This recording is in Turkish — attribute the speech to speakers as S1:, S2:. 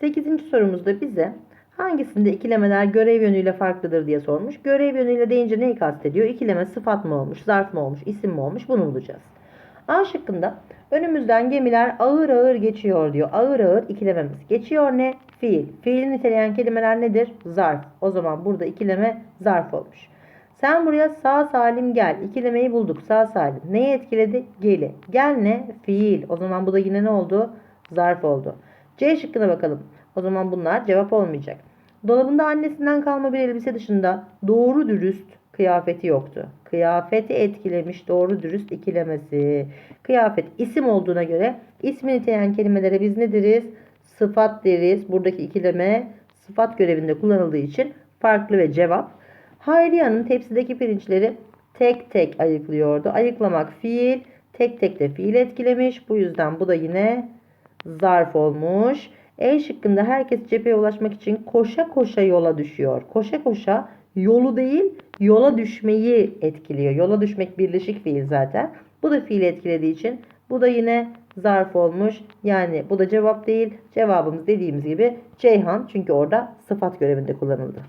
S1: 8. sorumuzda bize hangisinde ikilemeler görev yönüyle farklıdır diye sormuş. Görev yönüyle deyince neyi kastediyor? İkileme sıfat mı olmuş, zarf mı olmuş, isim mi olmuş bunu bulacağız. A şıkkında önümüzden gemiler ağır ağır geçiyor diyor. Ağır ağır ikilememiz. Geçiyor ne? Fiil. Fiili niteleyen kelimeler nedir? Zarf. O zaman burada ikileme zarf olmuş. Sen buraya sağ salim gel. İkilemeyi bulduk. Sağ salim. Neyi etkiledi? Geli. Gel ne? Fiil. O zaman bu da yine ne oldu? Zarf oldu. C şıkkına bakalım. O zaman bunlar cevap olmayacak. Dolabında annesinden kalma bir elbise dışında doğru dürüst kıyafeti yoktu. Kıyafeti etkilemiş doğru dürüst ikilemesi. Kıyafet isim olduğuna göre ismi niteleyen kelimelere biz ne deriz? Sıfat deriz. Buradaki ikileme sıfat görevinde kullanıldığı için farklı ve cevap. Hayriye Hanım tepsideki pirinçleri tek tek ayıklıyordu. Ayıklamak fiil, tek tek de fiil etkilemiş. Bu yüzden bu da yine zarf olmuş. E şıkkında herkes cepheye ulaşmak için koşa koşa yola düşüyor. Koşa koşa yolu değil yola düşmeyi etkiliyor. Yola düşmek birleşik fiil zaten. Bu da fiil etkilediği için bu da yine zarf olmuş. Yani bu da cevap değil. Cevabımız dediğimiz gibi Ceyhan çünkü orada sıfat görevinde kullanıldı.